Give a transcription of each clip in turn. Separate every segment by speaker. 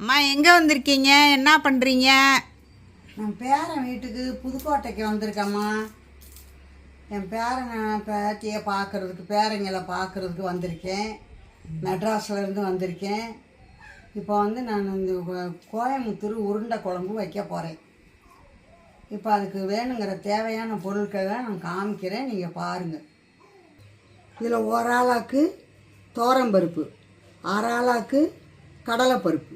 Speaker 1: அம்மா எங்கே வந்திருக்கீங்க? என்ன பண்ணுறீங்க
Speaker 2: என் பேரன் வீட்டுக்கு புதுக்கோட்டைக்கு வந்திருக்கேம்மா. என் பேரனை பேத்தியை பார்க்கறதுக்கு பேரங்களை பார்க்குறதுக்கு வந்திருக்கேன். மெட்ராஸ்லேருந்து வந்திருக்கேன். இப்போ வந்து நான் இந்த கோயம்புத்தூர் உருண்டை குழம்பு வைக்க போகிறேன் இப்போ அதுக்கு வேணுங்கிற தேவையான பொருட்களை நான் காமிக்கிறேன். நீங்கள் பாருங்கள் இதில் ஒரு ஆளாக்கு தோரம்பருப்பு அரை ஆளாக்கு கடலைப்பருப்பு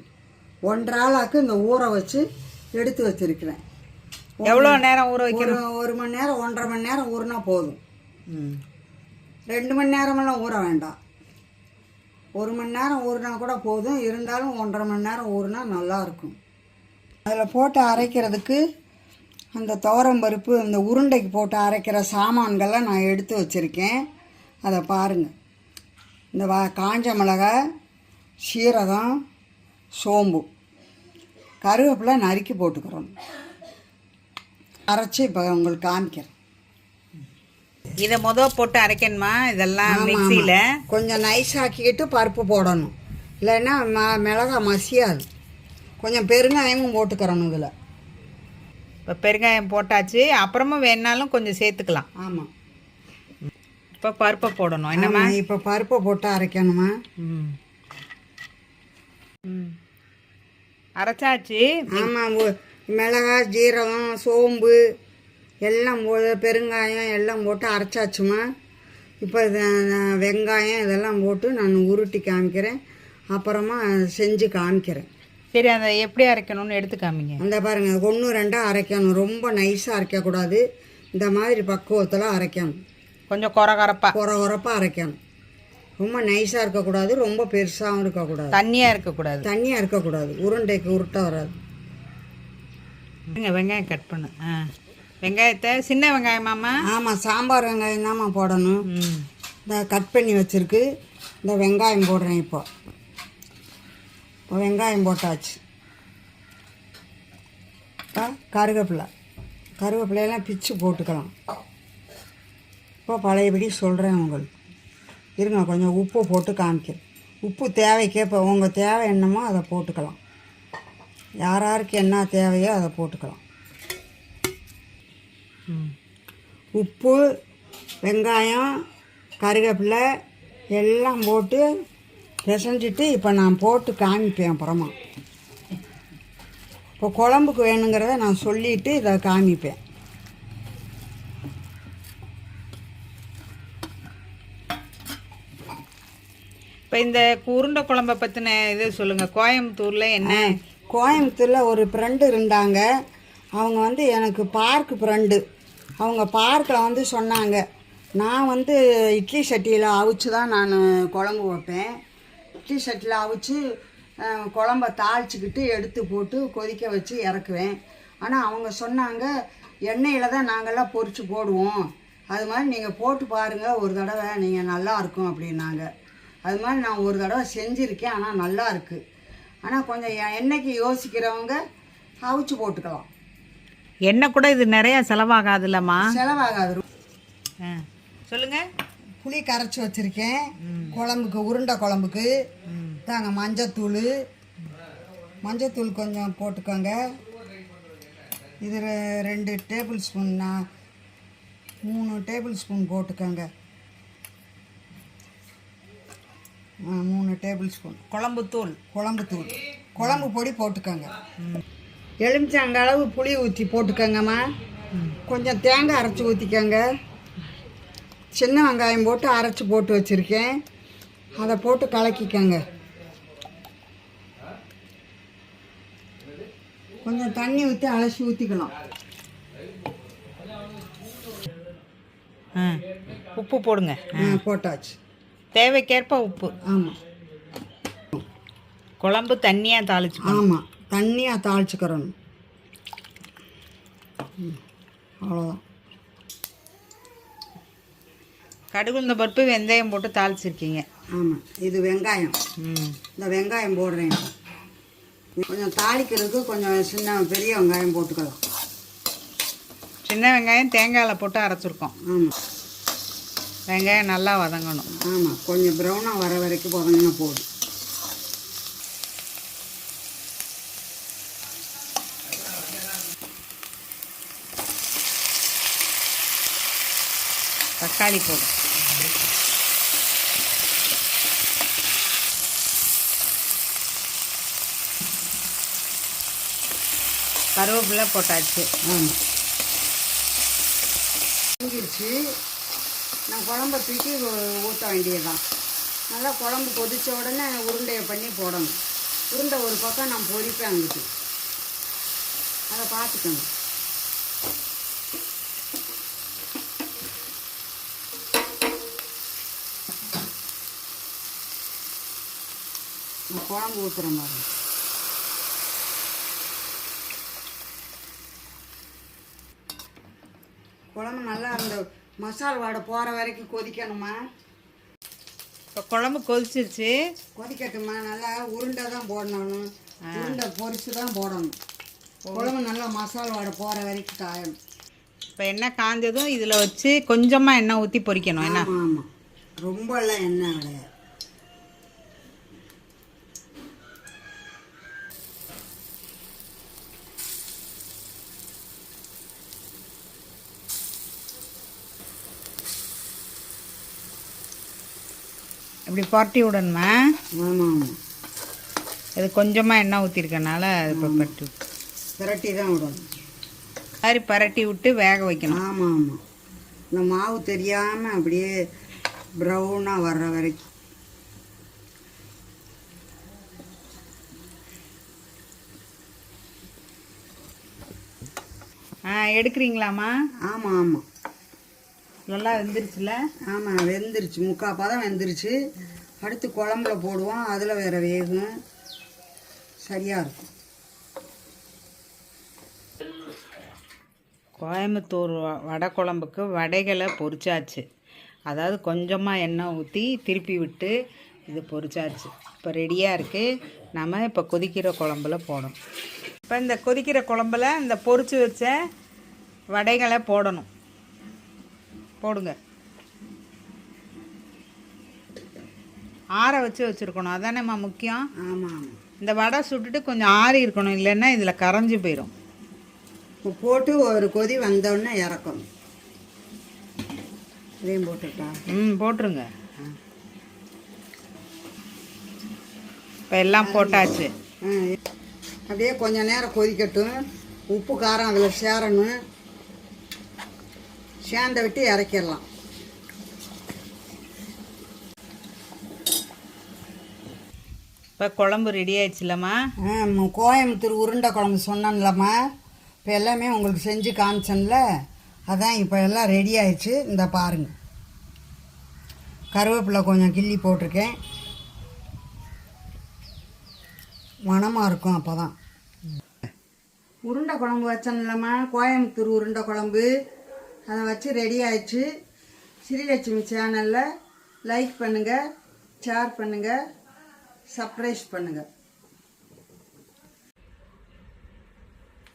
Speaker 2: ஒன்றரை ஆளாக்கு இந்த ஊற வச்சு எடுத்து வச்சிருக்கிறேன்.
Speaker 1: எவ்வளோ நேரம் ஊற வைக்க
Speaker 2: ஒரு மணி நேரம் ஒன்றரை மணி நேரம் ஊறினா போதும். ரெண்டு மணி நேரமெல்லாம் ஊற வேண்டாம். ஒரு மணி நேரம் ஊறினா கூட போதும். இருந்தாலும் ஒன்றரை மணி நேரம் ஊறினா நல்லாயிருக்கும் அதில் போட்டு அரைக்கிறதுக்கு அந்த துவரம்பருப்பு இந்த உருண்டைக்கு போட்டு அரைக்கிற சாமான்களை நான் எடுத்து வச்சுருக்கேன். அதை பாருங்கள் இந்த வா காஞ்ச மிளகாய் சீரகம் சோம்பு. கருவேப்பிலை நறுக்கி போட்டுக்கிறோம். அரைச்சி இப்போ உங்களுக்கு காமிக்கிறேன்.
Speaker 1: இதை முத போட்டு அரைக்கணுமா? இதெல்லாம் மிக்சியில்?
Speaker 2: கொஞ்சம் நைஸ் ஆக்கிக்கிட்டு பருப்பு போடணும். இல்லைன்னா ம மிளகா மசியாது. கொஞ்சம் பெருங்காயமும் போட்டுக்கிறணும் இதில்.
Speaker 1: இப்போ பெருங்காயம் போட்டாச்சு. அப்புறமா வேணாலும் கொஞ்சம் சேர்த்துக்கலாம்.
Speaker 2: ஆமாம்
Speaker 1: இப்போ பருப்பை போடணும். என்னம்மா?
Speaker 2: இப்போ பருப்பை போட்டு அரைக்கணுமா?
Speaker 1: ம். ம். அரைச்சாச்சு.
Speaker 2: ஆமாம் மிளகாய் ஜீரகம் சோம்பு எல்லாம் போ பெருங்காயம் எல்லாம் போட்டு அரைச்சாச்சுமா. இப்போ வெங்காயம் இதெல்லாம் போட்டு நான் உருட்டி காமிக்கிறேன். அப்புறமா செஞ்சு காமிக்கிறேன்.
Speaker 1: சரி அதை எப்படி அரைக்கணும்னு எடுத்து காமிங்க.
Speaker 2: அந்த பாருங்க ஒன்று ரெண்டாக அரைக்கணும். ரொம்ப நைஸாக அரைக்கக்கூடாது. இந்த மாதிரி பக்குவத்தில் அரைக்கணும்.
Speaker 1: கொஞ்சம் குறை குறைப்பா
Speaker 2: குறை குறைப்பாக அரைக்கணும். ரொம்ப நைஸாக இருக்கக்கூடாது ரொம்ப பெருசாகவும் இருக்கக்கூடாது.
Speaker 1: தண்ணியாக இருக்கக்கூடாது.
Speaker 2: தண்ணியாக இருக்கக்கூடாது. உருண்டைக்கு உருட்ட வராது.
Speaker 1: வெங்காயம் கட் பண்ணு. ஆ. வெங்காயத்தை சின்ன வெங்காயமாம்மா
Speaker 2: ஆமாம் சாம்பார் வெங்காயம் தாம்மா போடணும். இந்த கட் பண்ணி வச்சுருக்கு. இந்த வெங்காயம் போடுறேன் இப்போ. இப்போ வெங்காயம் போட்டாச்சு. இப்போ கருவேப்பிலை. கருவேப்பிலையெல்லாம் பிச்சு போட்டுக்கலாம். இப்போ பழையபடி சொல்கிறேன் உங்களுக்கு. இருங்க கொஞ்சம் உப்பு போட்டு காமிக்கிறேன். உப்பு தேவைக்கேற்ப உங்கள் தேவை என்னமோ அதை போட்டுக்கலாம். யார் யாருக்கு என்ன தேவையோ அதை போட்டுக்கலாம். உப்பு வெங்காயம் கருவேப்பிலை எல்லாம் போட்டு பிசைஞ்சிட்டு இப்போ நான் போட்டு காமிப்பேன் அப்புறமா. இப்போ குழம்புக்கு வேணுங்கிறத நான் சொல்லிவிட்டு இதை காமிப்பேன்.
Speaker 1: இப்போ இந்த உருண்டை குழம்பை பற்றின இது சொல்லுங்கள் கோயம்புத்தூரில் என்ன?
Speaker 2: கோயம்புத்தூரில் ஒரு ஃப்ரெண்டு இருந்தாங்க. அவங்க வந்து எனக்கு பார்க்கு ஃப்ரெண்டு அவங்க பார்க்கில் வந்து சொன்னாங்க. நான் வந்து இட்லி சட்டியில் அவிச்சு தான் நான் குழம்பு வைப்பேன். இட்லி சட்டியில் அவிச்சு குழம்ப தாளிச்சுக்கிட்டு எடுத்து போட்டு கொதிக்க வச்சு இறக்குவேன். ஆனால் அவங்க சொன்னாங்க எண்ணெயில் தான் நாங்கள்லாம் பொறிச்சு போடுவோம். அது மாதிரி நீங்கள் போட்டு பாருங்கள் ஒரு தடவை நீங்கள் நல்லா இருக்கும் அப்படின்னாங்க. அது மாதிரி நான் ஒரு தடவை செஞ்சுருக்கேன் ஆனால் நல்லா இருக்குது ஆனால் கொஞ்சம் எ- எண்ணெய்க்கு யோசிக்கிறவங்க அவிச்சு போட்டுக்கலாம்.
Speaker 1: எண்ணெய் கூட இது நிறையா
Speaker 2: செலவாகாது.
Speaker 1: ஆ சொல்லுங்கள்
Speaker 2: புளி கரைச்சி வச்சுருக்கேன். குழம்புக்கு உருண்டை குழம்புக்கு. தாங்க மஞ்சத்தூள். மஞ்சத்தூள் கொஞ்சம் போட்டுக்கோங்க. இது ரெண்டு டேபிள் ஸ்பூன் மூணு டேபிள் ஸ்பூன் போட்டுக்கோங்க ஆ, மூணு டேபிள் ஸ்பூன்
Speaker 1: குழம்பு தூள்
Speaker 2: குழம்பு தூள். குழம்பு பொடி போட்டுக்கோங்க. எலுமிச்சங்க அளவு புளி ஊற்றி போட்டுக்கோங்கம்மா. கொஞ்சம் தேங்காய் அரைச்சி ஊற்றிக்கோங்க சின்ன வெங்காயம் போட்டு அரைச்சி போட்டு வச்சுருக்கேன். அதை போட்டு கலக்கிக்கோங்க. கொஞ்சம் தண்ணி ஊற்றி அலசி ஊற்றிக்கலாம்
Speaker 1: உப்பு போடுங்க.
Speaker 2: ஆ போட்டாச்சு.
Speaker 1: தேவைக்கேற்ப உப்பு.
Speaker 2: ஆமாம்
Speaker 1: குழம்பு தண்ணியாக தாளிச்சு
Speaker 2: ஆமாம் தண்ணியாக தாளிச்சுக்கிறணும். ம், அவ்வளோதான்
Speaker 1: கடுகு இந்த பருப்பு வெந்தயம் போட்டு தாளிச்சிருக்கீங்க.
Speaker 2: ஆமாம் இது வெங்காயம். இந்த வெங்காயம் போடுறேன். கொஞ்சம் தாளிக்கிறதுக்கு கொஞ்சம் சின்ன பெரிய வெங்காயம் போட்டுக்கலாம்.
Speaker 1: சின்ன வெங்காயம் தேங்காயில் போட்டு அரைச்சிருக்கோம்.
Speaker 2: ஆமாம்
Speaker 1: வெங்காயம் நல்லா வதங்கணும்.
Speaker 2: ஆமாம் கொஞ்சம் ப்ரௌனாக வர வரைக்கும் வதங்கினா போதும்.
Speaker 1: தக்காளி போடும் கருவேப்பிலை போட்டாச்சு.
Speaker 2: ஆமாம் நான் குழம்ப தூக்கி ஊற்ற வேண்டியதுதான். நல்லா குழம்பு கொதித்த உடனே உருண்டையை பண்ணி போடணும். உருண்டை ஒரு பக்கம் நான் பொறிப்பேன் அங்கிட்டு. அதை பார்த்துக்கணும் குழம்பு ஊற்றுற மாதிரி. குழம்பு நல்லா அந்த மசால் வாடை போகிற வரைக்கும் கொதிக்கணுமா?
Speaker 1: இப்போ குழம்பு கொதிச்சிருச்சு.
Speaker 2: கொதிக்கட்டுமா? நல்லா உருண்டை தான் போடணும். உருண்டை பொரிச்சு தான் போடணும். குழம்பு நல்லா மசால் வாடை போகிற வரைக்கும் காயணும்.
Speaker 1: இப்போ எண்ணெய் காஞ்சதும் இதில் வச்சு கொஞ்சமாக எண்ணெய் ஊற்றி பொரிக்கணும். என்ன?
Speaker 2: ஆமாம் ரொம்பலாம் எண்ணெய் கிடையாது.
Speaker 1: இப்படி புரட்டி விடணுமா?
Speaker 2: ஆமாம் ஆமாம்
Speaker 1: இது கொஞ்சமாக எண்ணெய் ஊற்றிருக்கனால அது இப்போ பட்டு.
Speaker 2: பிரட்டி தான் விடணும்.
Speaker 1: மாதிரி பரட்டி விட்டு வேக வைக்கணும்.
Speaker 2: ஆமாம். ஆமாம் இந்த மாவு தெரியாமல் அப்படியே ப்ரௌனாக வர்ற வரைக்கும்.
Speaker 1: ஆ எடுக்கிறீங்களாம்மா?
Speaker 2: ஆமாம் ஆமாம்.
Speaker 1: நல்லா வெந்துருச்சுல?
Speaker 2: ஆமாம் வெந்துருச்சு. முக்கால் பதம் வெந்துருச்சு. அடுத்து குழம்புல போடுவோம். அதில் வேற வேகும். சரியாக இருக்கும்.
Speaker 1: கோயம்புத்தூர் வ- வடை குழம்புக்கு வடைகளை பொரிச்சாச்சு. அதாவது கொஞ்சமாக எண்ணெய் ஊற்றி திருப்பி விட்டு இது பொரிச்சாச்சு. இப்போ ரெடியாக இருக்குது நம்ம இப்போ கொதிக்கிற குழம்புல போடணும். இப்போ இந்த கொதிக்கிற குழம்புல இந்த பொரிச்சு வச்ச வடைகளை போடணும். போடுங்க. ஆற வச்சு வச்சுருக்கணும். அதானேம்மா முக்கியம்?
Speaker 2: ஆமாம். ஆமாம்
Speaker 1: இந்த வடை சுட்டுட்டு கொஞ்சம் ஆறி இருக்கணும். இல்லைன்னா இதில் கரைஞ்சி போயிடும்
Speaker 2: இப்போ போட்டு ஒரு கொதி வந்தோடனே இறக்கணும் இதையும் போட்டுட்டா?
Speaker 1: ம் போட்டுருங்க. இப்போ எல்லாம் போட்டாச்சு.
Speaker 2: அப்படியே கொஞ்ச நேரம் கொதிக்கட்டும். உப்பு காரம் அதில் சேரணும். சேர்ந்த விட்டு இறக்கிடலாம்.
Speaker 1: இப்போ குழம்பு ரெடி ஆயிடுச்சுலம்மா?
Speaker 2: கோயம்புத்தூர் உருண்டை குழம்பு சொன்னேன்லம்மா. இப்போ எல்லாமே உங்களுக்கு செஞ்சு காமிச்சேன்ல. அதான் இப்போ எல்லாம் ரெடி ஆயிடுச்சு. இந்த பாருங்க. கருவேப்பிலை கொஞ்சம் கிள்ளி போட்டிருக்கேன். மணமாக இருக்கும் அப்போ தான் உருண்டை குழம்பு வச்சேன்லம்மா. கோயம்புத்தூர் உருண்டை குழம்பு. அதை வச்சு ரெடி ஆயிடுச்சு. ஸ்ரீலட்சுமி சேனலில் லைக் பண்ணுங்கள் ஷேர் பண்ணுங்கள் சப்ரைஸ் பண்ணுங்கள்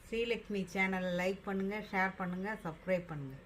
Speaker 1: ஸ்ரீலக்ஷ்மி சேனலை லைக் பண்ணுங்கள் ஷேர் பண்ணுங்கள் சப்ஸ்கிரைப் பண்ணுங்கள்